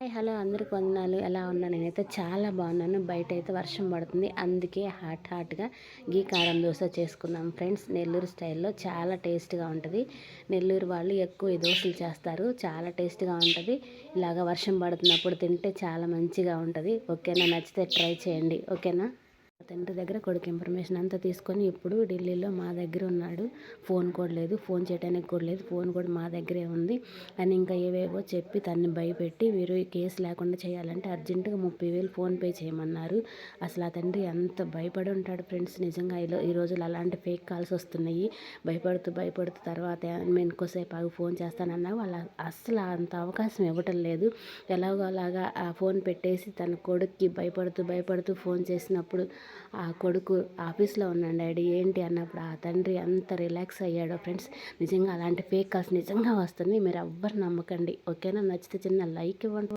Hi hello అందరికి వందనాలు ఎలా ఉన్నా నేనైతే చాలా బాగున్నాను. బయట అయితే వర్షం పడుతుంది. అందుకే హాట్ హాట్గా గీ కారం దోశ చేసుకున్నాం ఫ్రెండ్స్. నెల్లూరు స్టైల్లో చాలా టేస్ట్గా ఉంటుంది. నెల్లూరు వాళ్ళు ఎక్కువ ఈ దోశలు చేస్తారు. చాలా టేస్ట్గా ఉంటుంది. ఇలాగ వర్షం పడుతున్నప్పుడు తింటే చాలా మంచిగా ఉంటుంది. ఓకేనా? నచ్చితే ట్రై చేయండి. ఓకేనా? తండ్రి దగ్గర కొడుకు ఇన్ఫర్మేషన్ అంతా తీసుకొని ఇప్పుడు ఢిల్లీలో మా దగ్గర ఉన్నాడు. ఫోన్ కూడా లేదు. ఫోన్ చేయడానికి కూడా లేదు. ఫోన్ కూడా మా దగ్గరే ఉంది అని ఇంకా ఏవేవో చెప్పి తన్ని భయపెట్టి వీరు కేసు లేకుండా చేయాలంటే అర్జెంటుగా ముప్పై వేలు ఫోన్పే చేయమన్నారు. అసలు ఆ తండ్రి ఎంత భయపడి ఉంటాడు ఫ్రెండ్స్ నిజంగా ఈ రోజులు అలాంటి ఫేక్ కాల్స్ వస్తున్నాయి. భయపడుతూ భయపడుతూ తర్వాత నేను ఎక్కువసేపు ఆగి ఫోన్ చేస్తానన్నా వాళ్ళు అస్సలు అంత అవకాశం ఇవ్వటం లేదు. ఎలాగో అలాగా ఆ ఫోన్ పెట్టేసి తన కొడుక్కి భయపడుతూ భయపడుతూ ఫోన్ చేసినప్పుడు ఆ కొడుకు ఆఫీస్లో ఉన్నాడు డాడీ ఏంటి అన్నప్పుడు ఆ తండ్రి అంత రిలాక్స్ అయ్యాడో ఫ్రెండ్స్. నిజంగా అలాంటి ఫేక్ కాల్స్ నిజంగా వస్తుంది మీరు ఎవ్వరు నమ్మకండి. ఓకేనా? నచ్చితే చిన్న లైక్ ఇవ్వండి.